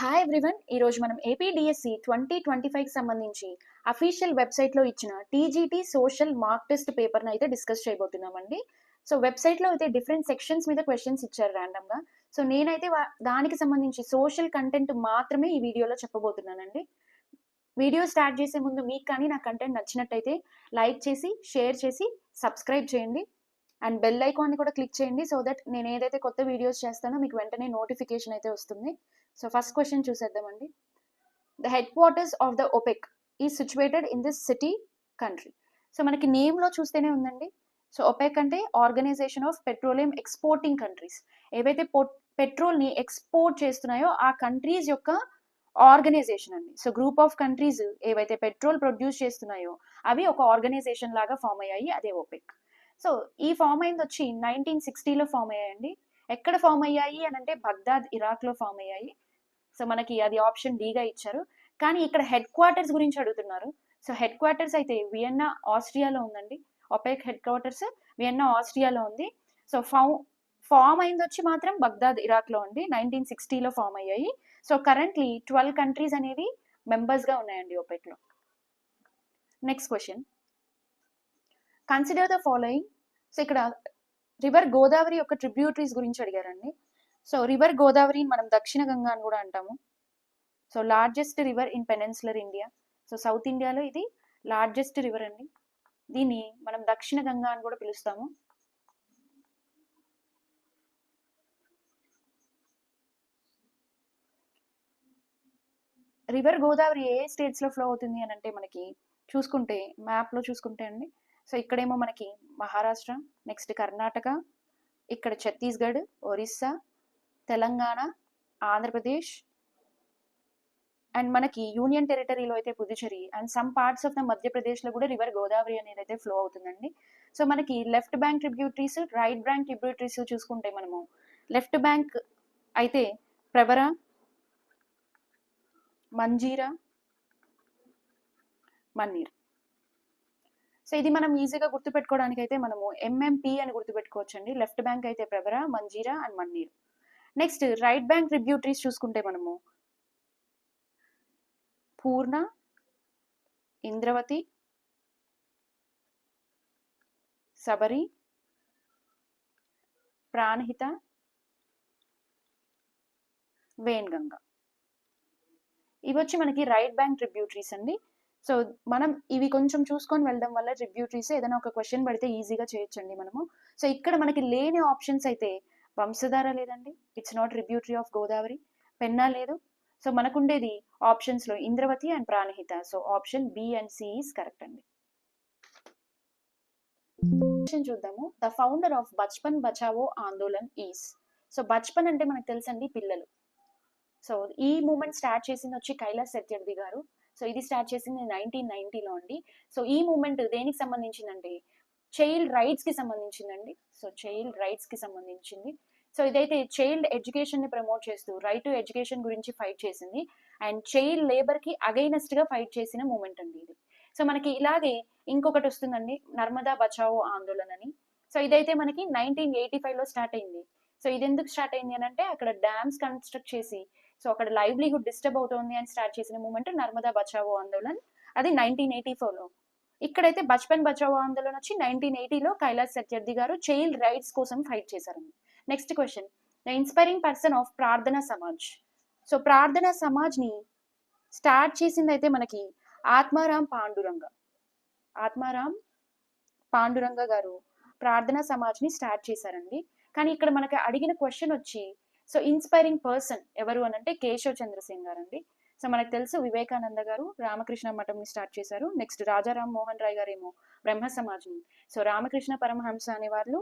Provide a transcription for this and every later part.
Hi everyone ఈరోజు మనం APDSC twenty twenty ఫైవ్కి సంబంధించి అఫీషియల్ వెబ్సైట్లో ఇచ్చిన టీజీటీ సోషల్ మార్క్ టెస్ట్ పేపర్ని అయితే డిస్కస్ చేయబోతున్నామండి. సో వెబ్సైట్లో అయితే డిఫరెంట్ సెక్షన్స్ మీద క్వశ్చన్స్ ఇచ్చారు ర్యాండమ్గా సో నేనైతే వా- దానికి సంబంధించి సోషల్ కంటెంట్ మాత్రమే ఈ వీడియోలో చెప్పబోతున్నానండి. వీడియో స్టార్ట్ చేసే ముందు మీకు కానీ నా కంటెంట్ నచ్చినట్టయితే లైక్ చేసి షేర్ చేసి సబ్స్క్రైబ్ చేయండి. అండ్ బెల్ ఐకాన్ని కూడా క్లిక్ చేయండి సో దట్ నేను ఏదైతే కొత్త వీడియోస్ చేస్తానో మీకు వెంటనే నోటిఫికేషన్ అయితే వస్తుంది. సో ఫస్ట్ క్వశ్చన్ చూసేద్దామండి the headquarters of the OPEC is situated in this city country so మనకి నేమ్లో చూస్తేనే ఉందండి. సో ఒపెక్ అంటే organization of petroleum exporting countries ఏవైతే పెట్రోల్ని ఎక్స్పోర్ట్ చేస్తున్నాయో ఆ కంట్రీస్ యొక్క ఆర్గనైజేషన్ అండి. సో గ్రూప్ ఆఫ్ కంట్రీస్ ఏవైతే పెట్రోల్ ప్రొడ్యూస్ చేస్తున్నాయో అవి ఒక ఆర్గనైజేషన్ లాగా ఫామ్ అయ్యాయి. అదే ఓపెక్ సో ఈ ఫామ్ అయింది వచ్చి నైన్టీన్ సిక్స్టీలో ఫామ్ అయ్యాయండి. ఎక్కడ ఫామ్ అయ్యాయి అని అంటే బగ్దాద్ ఇరాక్లో ఫామ్ అయ్యాయి. సో మనకి అది ఆప్షన్ డీగా ఇచ్చారు. కానీ ఇక్కడ హెడ్ క్వార్టర్స్ గురించి అడుగుతున్నారు. సో హెడ్ క్వార్టర్స్ అయితే వియన్నా ఆస్ట్రియాలో ఉందండి. ఒపెక్ హెడ్ క్వార్టర్స్ వియన్నా ఆస్ట్రియాలో ఉంది. సో ఫామ్ ఫామ్ అయింది వచ్చి మాత్రం బగ్దాద్ ఇరాక్లో ఉంది. నైన్టీన్ సిక్స్టీలో ఫామ్ అయ్యాయి. సో కరెంట్లీ ట్వెల్వ్ కంట్రీస్ అనేవి మెంబర్స్గా ఉన్నాయండి ఒపెక్లో next question consider the following so ఇక్కడ రివర్ గోదావరి యొక్క ట్రిబ్యూటరీస్ గురించి అడిగారండి. సో రివర్ గోదావరిని మనం దక్షిణ గంగా అని కూడా అంటాము. So largest river in peninsular India so south ఇండియాలో ఇది లార్జెస్ట్ రివర్ అండి. దీన్ని మనం దక్షిణ గంగా అని కూడా పిలుస్తాము. రివర్ గోదావరి ఏ స్టేట్స్లో ఫ్లో అవుతుంది అని అంటే మనకి చూసుకుంటే మ్యాప్లో చూసుకుంటే అండి. సో ఇక్కడేమో మనకి మహారాష్ట్ర నెక్స్ట్ కర్ణాటక ఇక్కడ ఛత్తీస్గఢ్ ఒరిస్సా తెలంగాణ ఆంధ్రప్రదేశ్ అండ్ మనకి యూనియన్ టెరిటరీలో అయితే Puducherry and some parts of the మధ్యప్రదేశ్లో కూడా రివర్ గోదావరి అనేది అయితే ఫ్లో అవుతుందండి. సో మనకి left bank tributaries right bank tributaries చూసుకుంటే మనము లెఫ్ట్ బ్యాంక్ అయితే ప్రభర మంజీరా మన్నీర్. సో ఇది మనం ఈజీగా గుర్తుపెట్టుకోవడానికి అయితే మనము ఎంఎంపి అని గుర్తుపెట్టుకోవచ్చండి. లెఫ్ట్ బ్యాంక్ అయితే Pravara Manjira and Manair. Next right bank tributaries చూసుకుంటే మనము. పూర్ణ ఇంద్రవతి సబరి ప్రాణహిత వేణగంగ. ఇవి వచ్చి మనకి రైట్ బ్యాంక్ ట్రిబ్యూటరీస్ అండి. సో మనం ఇవి కొంచెం చూసుకొని వెళ్ళడం వల్ల ట్రిబ్యూటరీస్ ఏదైనా ఒక క్వశ్చన్ పడితే ఈజీగా చేయొచ్చండి మనము. సో ఇక్కడ మనకి లేని ఆప్షన్స్ అయితే వంశధార లేదండి. It's not tributary of Godavari. Penna లేదు. సో మనకుండేది ఆప్షన్స్లో Indravati and Pranahita. So option B and C is correct అండి. క్వశ్చన్ చూద్దాము. The founder of Bachpan Bachao Andolan is so Bachpan అంటే మనకు తెలుసండి పిల్లలు. సో ఈ మూమెంట్ స్టార్ట్ చేసింది వచ్చి కైలాస్ సత్యర్థి గారు. సో ఇది స్టార్ట్ చేసింది నైన్టీన్ నైన్టీలో అండి. సో ఈ మూమెంట్ దేనికి సంబంధించిందండి చైల్డ్ రైట్స్కి సంబంధించిందండి. సో చైల్డ్ రైట్స్కి సంబంధించింది. సో ఇదైతే చైల్డ్ ఎడ్యుకేషన్ని ప్రమోట్ చేస్తూ రైట్ టు ఎడ్యుకేషన్ గురించి ఫైట్ చేసింది. అండ్ చైల్డ్ లేబర్కి అగైనెస్ట్గా ఫైట్ చేసిన మూమెంట్ అండి ఇది. సో మనకి ఇలాగే ఇంకొకటి వస్తుందండి నర్మదా బచావో ఆందోళన అని. సో ఇదైతే మనకి నైన్టీన్ ఎయిటీ ఫైవ్లో స్టార్ట్ అయింది. సో ఇది ఎందుకు స్టార్ట్ అయింది అని అంటే అక్కడ డ్యామ్స్ కన్స్ట్రక్ట్ చేసి సో అక్కడ లైవ్లీహుడ్ డిస్టర్బ్ అవుతోంది అని స్టార్ట్ చేసిన మూమెంట్ నర్మదా బచావో ఆందోళన్. అది నైన్టీన్ ఎయిటీ ఫోర్లో ఇక్కడైతే బచ్పన్ బచావో ఆందోళన వచ్చి నైన్టీన్ ఎయిటీలో కైలాస్ సత్యర్థి గారు చైల్డ్ రైట్స్ కోసం ఫైట్ చేశారండి. Next question the inspiring person of Prarthana Samaj so ప్రార్థన సమాజ్ని స్టార్ట్ చేసింది అయితే మనకి ఆత్మారాం పాండురంగ ఆత్మారాం పాండురంగ గారు ప్రార్థనా సమాజ్ని స్టార్ట్ చేశారండి. కానీ ఇక్కడ మనకి అడిగిన క్వశ్చన్ వచ్చి సో ఇన్స్పైరింగ్ పర్సన్ ఎవరు అని అంటే కేశవ్ చంద్రసేన్ గారు అండి సో మనకు తెలుసు వివేకానంద గారు రామకృష్ణ మఠంని స్టార్ట్ చేశారు. నెక్స్ట్ రాజారాం మోహన్ రాయ్ గారు ఏమో బ్రహ్మ సమాజ్ని సో రామకృష్ణ పరమహంస అనే వాళ్ళు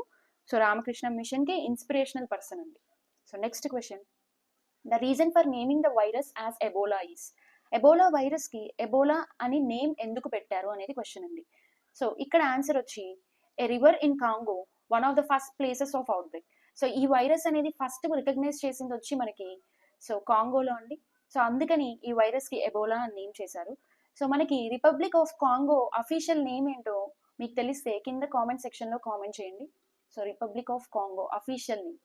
సో రామకృష్ణ మిషన్కి ఇన్స్పిరేషనల్ పర్సన్ అండి. So next question the reason for naming the virus as Ebola is Ebola వైరస్కి ఎబోలా అని నేమ్ ఎందుకు పెట్టారు అనేది క్వశ్చన్ అండి. సో ఇక్కడ ఆన్సర్ వచ్చి a river in Congo one of the first places of out break so virus అనేది first recognize చేసింది వచ్చి మనకి సో కాంగోలో అండి. సో అందుకని ఈ వైరస్కి ఎబోలా అని నేమ్ చేశారు. సో మనకి republic of Congo official name ఏంటో మీకు తెలిస్తే కింద కామెంట్ సెక్షన్లో కామెంట్ చేయండి. So republic of Congo official name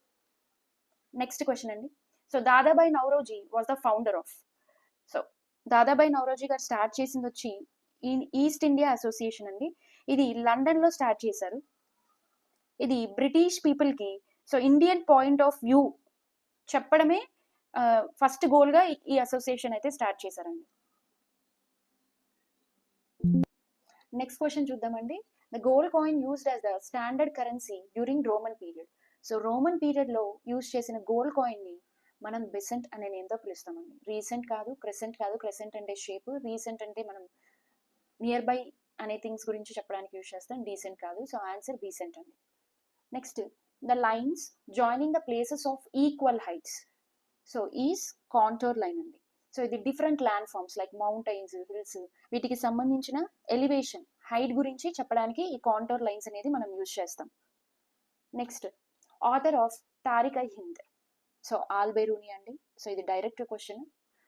next question అండి. So Dadabhai Naoroji was the founder of so Dadabhai Naoroji గారు స్టార్ట్ చేసింది వచ్చి ఈ ఈస్ట్ ఇండియా అసోసియేషన్ అండి. ఇది లండన్లో స్టార్ట్ చేశారు. ఇది బ్రిటిష్ పీపుల్కి so Indian point of view చెప్పడమే ఫస్ట్ గోల్గా ఈ అసోసియేషన్ అయితే స్టార్ట్ చేశారండి. నెక్స్ట్ క్వశ్చన్ చూద్దామండి. The gold coin used as the standard currency during Roman period so Roman పీరియడ్లో యూజ్ చేసిన గోల్డ్ కాయిన్ని మనం బెసెంట్ అనే నేమ్తో పిలుస్తామండి. రీసెంట్ కాదు క్రెసెంట్ కాదు క్రెసెంట్ అంటే షేప్ రీసెంట్ అంటే మనం నియర్ బై అనే థింగ్స్ గురించి చెప్పడానికి యూజ్ చేస్తాం. డీసెంట్ కాదు. సో ఆన్సర్ బీసెంట్ అండి. Next the lines joining the places of equal heights so is contour line అండి. సో ఇది different land forms like mountains hills వీటికి సంబంధించిన ఎలివేషన్ హైట్ గురించి చెప్పడానికి ఈ కాంటోర్ లైన్స్ అనేది మనం యూజ్ చేస్తాం. Next author of Tarikh i Hind so Alberuni అండి. సో ఇది direct question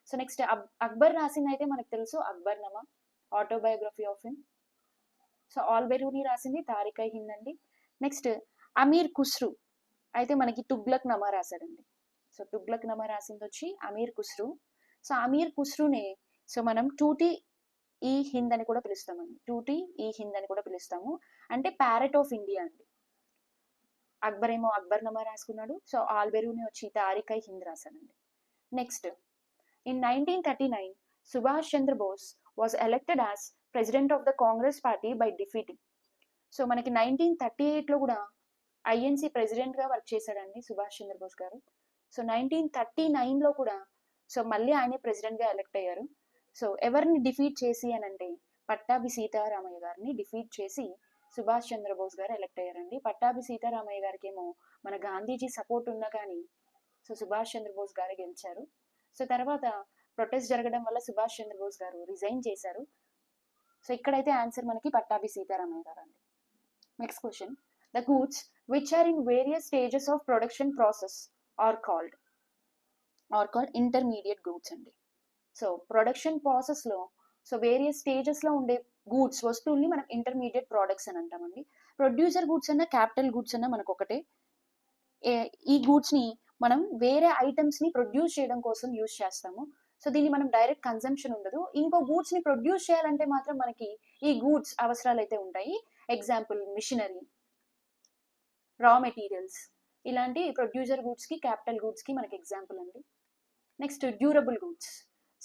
so next Akbar రాసింది అయితే మనకు తెలుసు. Akbar Nama autobiography of him so Alberuni రాసింది తారిక్ ఐ హింద్ అండి. నెక్స్ట్ అమీర్ కుస్రు అయితే మనకి తుగ్లక్ నమా రాశాడండి. సో తుగ్లక్ నమా రాసింది వచ్చి అమీర్ కుస్రు సో అమీర్ కుస్రునే సో మనం టూటీ ఈ హింద్ అని కూడా పిలుస్తామండి. టూటీ ఈ హింద్ అని కూడా పిలుస్తాము. అంటే ప్యారెట్ ఆఫ్ ఇండియా అండి. అక్బర్ ఏమో అక్బర్ నమా రాసుకున్నాడు. సో ఆల్బెరూని వచ్చి Tarikh i Hind రాశాడండి. Next in nineteen thirty nine Subhash Chandra Bose was elected as president of the Congress party by defeating so మనకి నైన్టీన్ థర్టీ ఎయిట్లో కూడా ఐఎన్సీ ప్రెసిడెంట్గా వర్క్ చేశాడండి సుభాష్ చంద్రబోస్ గారు. సో నైన్టీన్ థర్టీ నైన్లో కూడా సో మళ్ళీ ఆయనే ప్రెసిడెంట్గా ఎలెక్ట్ అయ్యారు. సో ఎవరిని డిఫీట్ చేసి అని అంటే పట్టాభి సీతారామయ్య గారిని డిఫీట్ చేసి సుభాష్ చంద్రబోస్ గారు ఎలక్ట్ అయ్యారండి. పట్టాభి సీతారామయ్య గారికి ఏమో మన గాంధీజీ సపోర్ట్ ఉన్నా కానీ సో సుభాష్ చంద్రబోస్ గారు గెలిచారు. సో తర్వాత ప్రొటెస్ట్ జరగడం వల్ల సుభాష్ చంద్రబోస్ గారు రిజైన్ చేశారు. సో ఇక్కడైతే ఆన్సర్ మనకి పట్టాభి సీతారామయ్య గారు అండి next question. The goods which are in various stages of production process are called. Are called intermediate goods అండి. సో ప్రొడక్షన్ ప్రాసెస్లో సో వేరియస్ స్టేజెస్లో ఉండే గూడ్స్ వస్తువుల్ని మనం ఇంటర్మీడియట్ ప్రోడక్ట్స్ అని అంటామండి ప్రొడ్యూసర్ గూడ్స్ అన్న క్యాపిటల్ గూడ్స్ అన్న మనకు ఒకటే ఈ గూడ్స్ని మనం వేరే ఐటమ్స్ని ప్రొడ్యూస్ చేయడం కోసం యూజ్ చేస్తాము. సో దీన్ని మనం డైరెక్ట్ కన్సంప్షన్ ఉండదు. ఇంకో గూడ్స్ని ప్రొడ్యూస్ చేయాలంటే మాత్రం మనకి ఈ గూడ్స్ అవసరాలు అయితే ఉంటాయి. ఎగ్జాంపుల్ మిషనరీ రా మెటీరియల్స్ ఇలాంటి ప్రొడ్యూసర్ గూడ్స్కి క్యాపిటల్ గూడ్స్కి మనకి ఎగ్జాంపుల్ అండి. నెక్స్ట్ డ్యూరబుల్ గూడ్స్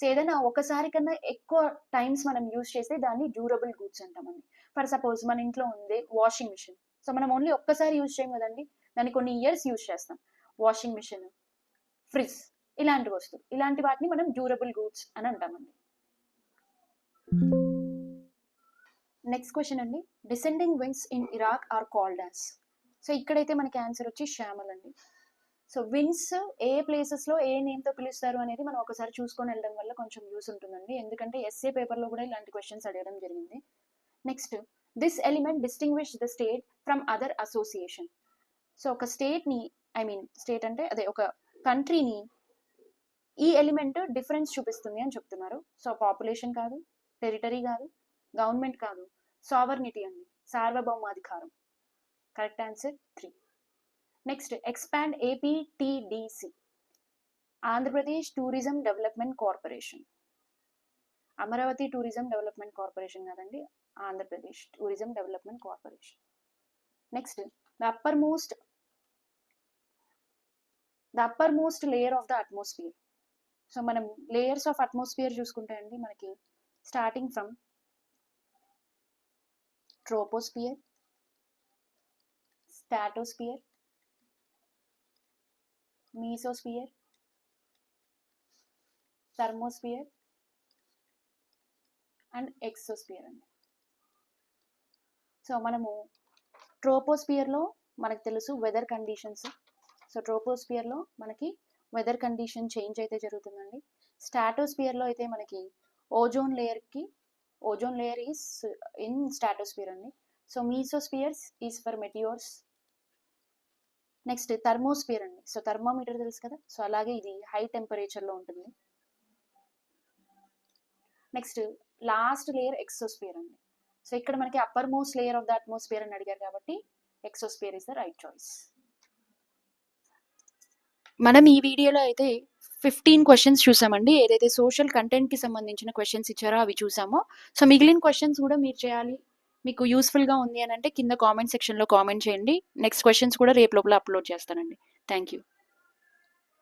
సో ఏదైనా ఒకసారి కన్నా ఎక్కువ టైమ్స్ మనం యూజ్ చేస్తే దాన్ని డ్యూరబుల్ గూడ్స్ అంటామండి ఫర్ సపోజ్ మన ఇంట్లో ఉంది వాషింగ్ మిషన్ సో మనం ఓన్లీ ఒక్కసారి యూజ్ చేయం కదండి. దాన్ని కొన్ని ఇయర్స్ యూజ్ చేస్తాం. వాషింగ్ మిషన్ ఫ్రిడ్జ్ ఇలాంటి వస్తువు ఇలాంటి వాటిని మనం డ్యూరబుల్ గూడ్స్ అని అంటామండి నెక్స్ట్ క్వశ్చన్ అండి. Descending wings in Iraq are called as so ఇక్కడైతే మనకి ఆన్సర్ వచ్చి శ్యామల్ అండి సో విన్స్ ఏ ప్లేసెస్లో ఏ నేమ్తో పిలుస్తారు అనేది మనం ఒకసారి చూసుకొని వెళ్ళడం వల్ల కొంచెం యూస్ ఉంటుందండి. ఎందుకంటే ఎస్ఏ పేపర్లో కూడా ఇలాంటి క్వశ్చన్స్ అడగడం జరిగింది. Next this element distinguish the state from other association so ఒక స్టేట్ని ఐ మీన్ స్టేట్ అంటే అదే ఒక కంట్రీని ఈ ఎలిమెంట్ డిఫరెన్స్ చూపిస్తుంది అని చెప్తున్నారు. సో పాపులేషన్ కాదు టెరిటరీ కాదు గవర్నమెంట్ కాదు సావర్నిటీ అండి సార్వభౌమాధికారం. Correct answer three next expand APTDC Andhra Pradesh tourism development corporation Amaravati tourism development corporation కాదండి Andhra Pradesh tourism development corporation next the upper most the upper most layer of the atmosphere so మనం layers of atmosphere చూసుకుంటే అండి మనకి starting from troposphere stratosphere mesosphere thermosphere and exosphere అండి. So మనము ట్రోపోస్పియర్లో మనకు తెలుసు weather conditions so ట్రోపోస్పియర్లో మనకి weather condition change అయితే జరుగుతుందండి. స్టాటోస్పియర్లో అయితే మనకి ozone లేయర్కి ozone layer is in stratosphere అండి. So mesospheres is for meteors next thermosphere అండి. సో థర్మోమీటర్ తెలుసు కదా? సో అలాగే ఇది హై టెంపరేచర్లో ఉంటుంది. నెక్స్ట్ లాస్ట్ లేయర్ ఎక్సోస్పియర్ అండి. సో ఇక్కడ మనకి upper most layer of the atmosphere అని అడిగారు కాబట్టి exosphere is the right choice మనం ఈ వీడియోలో అయితే ఫిఫ్టీన్ క్వశ్చన్స్ చూసామండి. ఏదైతే సోషల్ కంటెంట్కి సంబంధించిన క్వశ్చన్స్ ఇచ్చారో అవి చూసామో. సో మిగిలిన క్వశ్చన్స్ కూడా మీరు చేయాలి. మీకు యూస్ఫుల్గా ఉంది అని అంటే కింద కామెంట్ సెక్షన్లో కామెంట్ చేయండి. నెక్స్ట్ క్వశ్చన్స్ కూడా రేపు లోపల అప్లోడ్ చేస్తానండి. Thank you